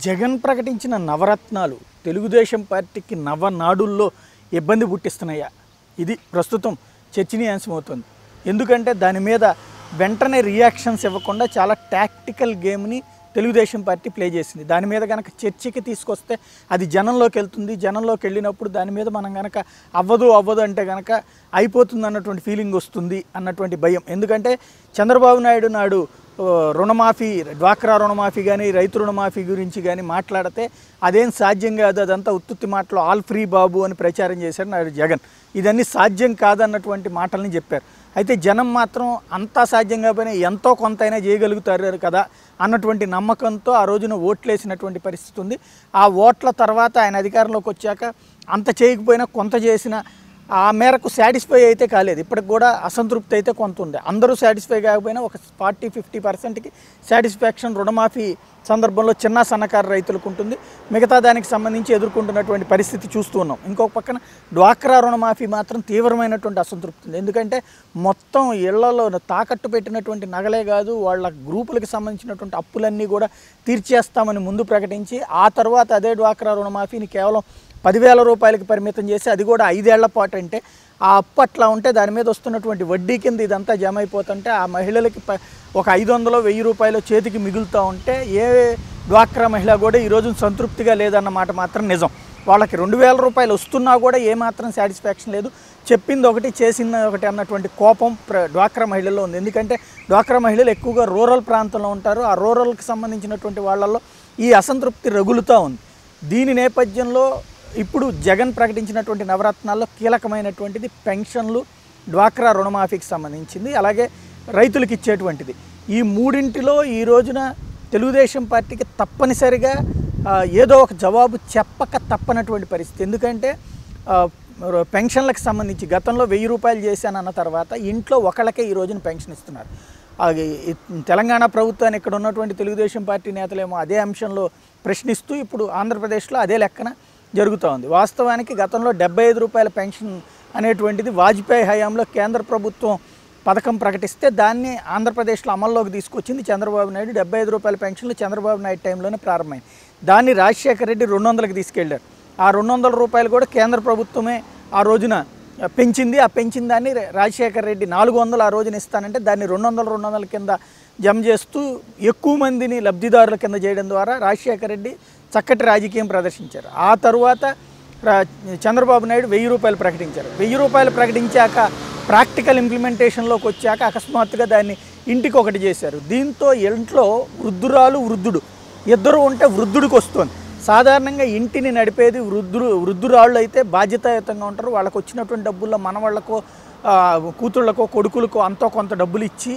జగన్ ప్రకటించిన నవరత్నాలు తెలుగుదేశం పార్టీకి నవనాడుల్లో ఇబ్బంది పుట్టిస్తున్నాయా? ఇది ప్రస్తుతం చర్చనీయాంశమవుతుంది. ఎందుకంటే దాని మీద వెంటనే రియాక్షన్స్ ఇవ్వకుండా చాలా టాక్టికల్ గేమ్ని తెలుగుదేశం పార్టీ ప్లే చేసింది. దాని మీద కనుక చర్చకి తీసుకొస్తే అది జనంలోకి వెళ్తుంది. జనంలోకి వెళ్ళినప్పుడు దాని మీద మనం కనుక అవ్వదు అవ్వదు అంటే కనుక అయిపోతుంది అన్నటువంటి ఫీలింగ్ వస్తుంది అన్నటువంటి భయం. ఎందుకంటే చంద్రబాబు నాయుడు నాడు రుణమాఫీ డ్వాక్రా రుణమాఫీ కానీ రైతు రుణమాఫీ గురించి కానీ మాట్లాడితే అదేం సాధ్యం కాదు అదంతా ఉత్తుత్తి మాటలు ఆల్ ఫ్రీ బాబు అని ప్రచారం చేశారు నాయుడు జగన్. ఇదన్నీ సాధ్యం కాదన్నటువంటి మాటల్ని చెప్పారు. అయితే జనం మాత్రం అంతా సాధ్యం కాకపోయినా ఎంతో కొంతైనా చేయగలుగుతారు కదా అన్నటువంటి నమ్మకంతో ఆ రోజున ఓట్లేసినటువంటి పరిస్థితి ఉంది. ఆ ఓట్ల తర్వాత ఆయన అధికారంలోకి వచ్చాక అంత చేయకపోయినా కొంత చేసిన ఆ మేరకు సాటిస్ఫై అయితే కాలేదు. ఇప్పటికి కూడా అసంతృప్తి అయితే కొంత ఉంది. అందరూ సాటిస్ఫై కాకపోయినా ఒక ఫార్టీ ఫిఫ్టీ పర్సెంట్కి సాటిస్ఫాక్షన్ రుణమాఫీ సందర్భంలో చిన్న సన్నకారు రైతులకు ఉంటుంది. మిగతా దానికి సంబంధించి ఎదుర్కొంటున్నటువంటి పరిస్థితి చూస్తూ ఉన్నాం. ఇంకొక పక్కన డ్వాక్రా రుణమాఫీ మాత్రం తీవ్రమైనటువంటి అసంతృప్తి ఉంది. ఎందుకంటే మొత్తం ఇళ్ళలో తాకట్టు పెట్టినటువంటి నగలే కాదు వాళ్ళ గ్రూపులకు సంబంధించినటువంటి అప్పులన్నీ కూడా తీర్చేస్తామని ముందు ప్రకటించి ఆ తర్వాత అదే డ్వాక్రా రుణమాఫీని కేవలం పదివేల రూపాయలకి పరిమితం చేసి అది కూడా ఐదేళ్ళ పాటు అంటే ఆ అప్పు అట్లా ఉంటే దాని మీద వస్తున్నటువంటి వడ్డీ కింద ఇదంతా జమ అయిపోతుంటే ఆ మహిళలకి ప- ఒక ఐదు వందలు వెయ్యి రూపాయలు చేతికి మిగులుతూ ఉంటే ఏ డ్వాక్రా మహిళ కూడా ఈరోజు సంతృప్తిగా లేదన్నమాట మాత్రం నిజం. వాళ్ళకి రెండు వేల రూపాయలు వస్తున్నా కూడా ఏమాత్రం సాటిస్ఫాక్షన్ లేదు. చెప్పింది ఒకటి చేసింది ఒకటి అన్నటువంటి కోపం ప్ర డ్వాక్రా మహిళల్లో ఉంది. ఎందుకంటే డ్వాక్రా మహిళలు ఎక్కువగా రూరల్ ప్రాంతంలో ఉంటారు. ఆ రూరల్కి సంబంధించినటువంటి వాళ్ళల్లో ఈ అసంతృప్తి రగులుతూ ఉంది. దీని నేపథ్యంలో ఇప్పుడు జగన్ ప్రకటించినటువంటి నవరత్నాల్లో కీలకమైనటువంటిది పెన్షన్లు డ్వాక్రా రుణమాఫీకి సంబంధించింది అలాగే రైతులకు ఇచ్చేటువంటిది. ఈ మూడింటిలో ఈ రోజున తెలుగుదేశం పార్టీకి తప్పనిసరిగా ఏదో ఒక జవాబు చెప్పక తప్పనటువంటి పరిస్థితి. ఎందుకంటే పెన్షన్లకు సంబంధించి గతంలో వెయ్యి రూపాయలు చేశానన్న తర్వాత ఇంట్లో ఒకళ్ళకే ఈ రోజున పెన్షన్ ఇస్తున్నారు. తెలంగాణ ప్రభుత్వాన్ని ఇక్కడ ఉన్నటువంటి తెలుగుదేశం పార్టీ నేతలేమో అదే అంశంలో ప్రశ్నిస్తూ ఇప్పుడు ఆంధ్రప్రదేశ్లో అదే లెక్కన జరుగుతూ ఉంది. వాస్తవానికి గతంలో డెబ్బై ఐదు రూపాయల పెన్షన్ అనేటువంటిది వాజ్పేయి హయాంలో కేంద్ర ప్రభుత్వం పథకం ప్రకటిస్తే దాన్ని ఆంధ్రప్రదేశ్లో అమల్లోకి తీసుకొచ్చింది చంద్రబాబు నాయుడు. డెబ్బై ఐదు రూపాయల పెన్షన్లు చంద్రబాబు నాయుడు టైంలోనే ప్రారంభమైంది. దాన్ని రాజశేఖర రెడ్డి రెండు వందలకి తీసుకెళ్ళారు ఆ రెండు వందల రూపాయలు కూడా కేంద్ర ప్రభుత్వమే ఆ రోజున పెంచింది. ఆ పెంచిన దాన్ని రాజశేఖర రెడ్డి నాలుగు వందలు ఆ రోజున ఇస్తానంటే దాన్ని రెండు వందల రెండు వందల కింద జమ చేస్తూ ఎక్కువ మందిని లబ్ధిదారుల కింద చేయడం ద్వారా రాజశేఖర రెడ్డి చక్కటి రాజకీయం ప్రదర్శించారు. ఆ తరువాత చంద్రబాబు నాయుడు వెయ్యి రూపాయలు ప్రకటించారు. వెయ్యి రూపాయలు ప్రకటించాక ప్రాక్టికల్ ఇంప్లిమెంటేషన్లోకి వచ్చాక అకస్మాత్తుగా దాన్ని ఇంటికి ఒకటి చేశారు. దీంతో ఇంట్లో వృద్ధురాలు వృద్ధుడు ఇద్దరు ఉంటే వృద్ధుడికి వస్తుంది. సాధారణంగా ఇంటిని నడిపేది వృద్ధులు వృద్ధురాళ్ళు అయితే బాధ్యతాయుతంగా ఉంటారు. వాళ్ళకు వచ్చినటువంటి డబ్బుల్లో మనవాళ్ళకో కూతుళ్ళకో కొడుకులకో అంతో కొంత డబ్బులు ఇచ్చి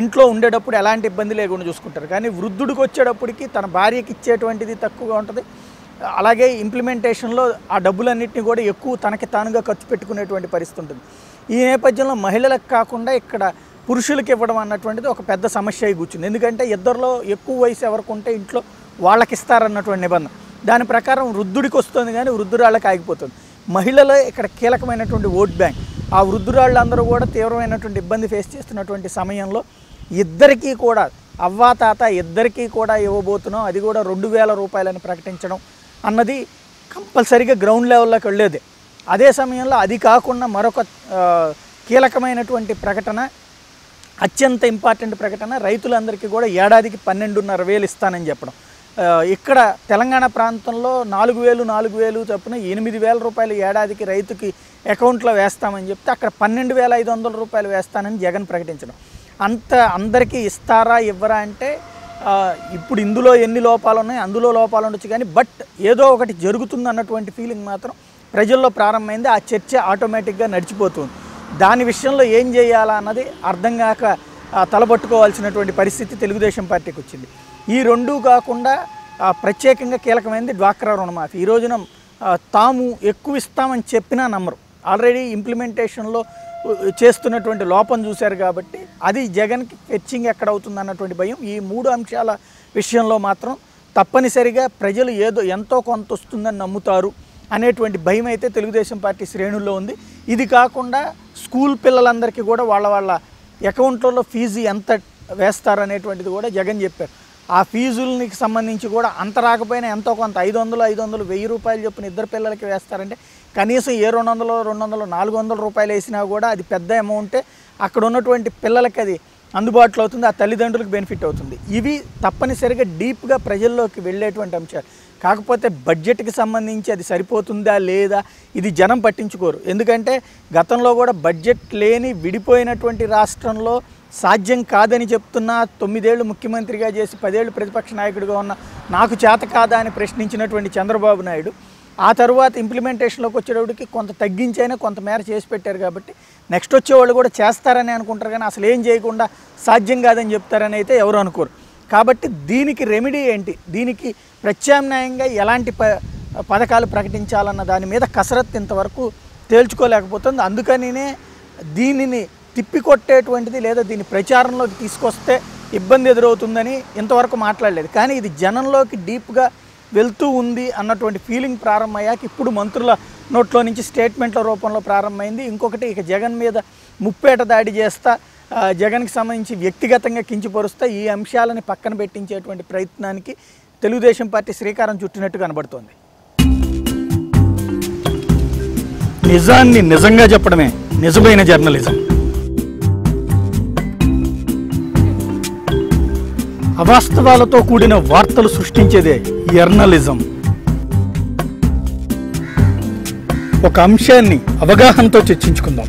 ఇంట్లో ఉండేటప్పుడు ఎలాంటి ఇబ్బంది లేకుండా చూసుకుంటారు. కానీ వృద్ధుడికి వచ్చేటప్పటికి తన భార్యకి ఇచ్చేటువంటిది తక్కువగా ఉంటుంది. అలాగే ఇంప్లిమెంటేషన్లో ఆ డబ్బులన్నింటినీ కూడా ఎక్కువ తనకి తానుగా ఖర్చు పెట్టుకునేటువంటి పరిస్థితి ఉంటుంది. ఈ నేపథ్యంలో మహిళలకు కాకుండా ఇక్కడ పురుషులకు ఇవ్వడం అన్నటువంటిది ఒక పెద్ద సమస్య అయి కూర్చుంది. ఎందుకంటే ఇద్దరిలో ఎక్కువ వయసు ఎవరికి ఉంటే ఇంట్లో వాళ్ళకి ఇస్తారన్నటువంటి నిబంధన. దాని ప్రకారం వృద్ధుడికి వస్తుంది కానీ వృద్ధురాళ్ళకి ఆగిపోతుంది. మహిళలే ఇక్కడ కీలకమైనటువంటి ఓట్ బ్యాంక్. ఆ వృద్ధురాళ్ళందరూ కూడా తీవ్రమైనటువంటి ఇబ్బంది ఫేస్ చేస్తున్నటువంటి సమయంలో ఇద్దరికీ కూడా అవ్వా తాత ఇద్దరికీ కూడా ఇవ్వబోతున్నాం. అది కూడా రెండు వేల రూపాయలని ప్రకటించడం అన్నది కంపల్సరీగా గ్రౌండ్ లెవెల్లోకి వెళ్ళేది. అదే సమయంలో అది కాకుండా మరొక కీలకమైనటువంటి ప్రకటన అత్యంత ఇంపార్టెంట్ ప్రకటన రైతులందరికీ కూడా ఏడాదికి పన్నెండున్నర వేలు ఇస్తానని చెప్పడం. ఇక్కడ తెలంగాణ ప్రాంతంలో నాలుగు వేలు నాలుగు వేలు చొప్పున ఎనిమిది వేల రూపాయలు ఏడాదికి రైతుకి అకౌంట్లో వేస్తామని చెప్తే అక్కడ పన్నెండు వేల ఐదు వందల రూపాయలు వేస్తానని జగన్ ప్రకటించడం. అంత అందరికీ ఇస్తారా ఇవ్వరా అంటే ఇప్పుడు ఇందులో ఎన్ని లోపాలు ఉన్నాయి అందులో లోపాలు ఉండొచ్చు కానీ బట్ ఏదో ఒకటి జరుగుతుంది అన్నటువంటి ఫీలింగ్ మాత్రం ప్రజల్లో ప్రారంభమైంది. ఆ చర్చ ఆటోమేటిక్గా నడిచిపోతుంది. దాని విషయంలో ఏం చేయాలా అన్నది అర్థం కాక తలబట్టుకోవాల్సినటువంటి పరిస్థితి తెలుగుదేశం పార్టీకి వచ్చింది ఈ రెండూ కాకుండా ప్రత్యేకంగా కీలకమైనది డ్వాక్రా రుణమాఫీ. ఈ రోజున తాము ఎక్కువ ఇస్తామని చెప్పినా నమ్మరు. ఆల్రెడీ ఇంప్లిమెంటేషన్లో చేస్తున్నటువంటి లోపం చూశారు కాబట్టి అది జగన్కి ఫెచ్చింగ్ ఎక్కడ అవుతుంది అన్నటువంటి భయం. ఈ మూడు అంశాల విషయంలో మాత్రం తప్పనిసరిగా ప్రజలు ఏదో ఎంతో కొంత వస్తుందని నమ్ముతారు అనేటువంటి భయం అయితే తెలుగుదేశం పార్టీ శ్రేణుల్లో ఉంది. ఇది కాకుండా స్కూల్ పిల్లలందరికీ కూడా వాళ్ళ వాళ్ళ అకౌంట్లలో ఫీజు ఎంత వేస్తారు అనేటువంటిది కూడా జగన్ చెప్పారు. ఆ ఫీజులకి సంబంధించి కూడా అంత రాకపోయినా ఎంతో కొంత ఐదు వందలు ఐదు వందలు వెయ్యి రూపాయలు చొప్పున ఇద్దరు పిల్లలకి వేస్తారంటే కనీసం ఏ రెండు వందలు రెండు వందలు నాలుగు వందల రూపాయలు వేసినా కూడా అది పెద్ద అమౌంటే అక్కడ ఉన్నటువంటి పిల్లలకి అది అందుబాటులో అవుతుంది ఆ తల్లిదండ్రులకు బెనిఫిట్ అవుతుంది. ఇవి తప్పనిసరిగా డీప్గా ప్రజల్లోకి వెళ్ళేటువంటి అంశాలు. కాకపోతే బడ్జెట్కి సంబంధించి అది సరిపోతుందా లేదా ఇది జనం పట్టించుకోరు. ఎందుకంటే గతంలో కూడా బడ్జెట్ లేని విడిపోయినటువంటి రాష్ట్రంలో సాధ్యం కాదని చెప్తున్నా తొమ్మిదేళ్ళు ముఖ్యమంత్రిగా చేసి పదేళ్ళు ప్రతిపక్ష నాయకుడిగా ఉన్న నాకు చేత కాదా అని ప్రశ్నించినటువంటి చంద్రబాబు నాయుడు ఆ తర్వాత ఇంప్లిమెంటేషన్లోకి వచ్చేటప్పటికి కొంత తగ్గించైనా కొంతమేర చేసి పెట్టారు కాబట్టి నెక్స్ట్ వచ్చేవాళ్ళు కూడా చేస్తారని అనుకుంటారు కానీ అసలు ఏం చేయకుండా సాధ్యం కాదని చెప్తారని అయితే ఎవరు అనుకోరు. కాబట్టి దీనికి రెమెడీ ఏంటి? దీనికి ప్రత్యామ్నాయంగా ఎలాంటి ప పథకాలు ప్రకటించాలన్న దాని మీద కసరత్తు ఇంతవరకు తేల్చుకోలేకపోతుంది. అందుకనినే దీనిని తిప్పికొట్టేటువంటిది లేదా దీన్ని ప్రచారంలోకి తీసుకొస్తే ఇబ్బంది ఎదురవుతుందని ఇంతవరకు మాట్లాడలేదు. కానీ ఇది జనంలోకి డీప్గా వెళ్తూ ఉంది అన్నటువంటి ఫీలింగ్ ప్రారంభమయ్యాక ఇప్పుడు మంత్రుల నోట్లో నుంచి స్టేట్మెంట్ల రూపంలో ప్రారంభమైంది. ఇంకొకటి ఇక జగన్ మీద ముప్పేట దాడి చేస్తా జగన్కి సంబంధించి వ్యక్తిగతంగా కించిపరుస్తా ఈ అంశాలని పక్కన పెట్టించేటువంటి ప్రయత్నానికి తెలుగుదేశం పార్టీ శ్రీకారం చుట్టినట్టు కనబడుతోంది. నిజాన్ని నిజంగా చెప్పడమే నిజమైన జర్నలిజం. అవాస్తవాలతో కూడిన వార్తలు సృష్టించేదే జర్నలిజం. ఒక అంశాన్ని అవగాహనతో చర్చించుకుందాం.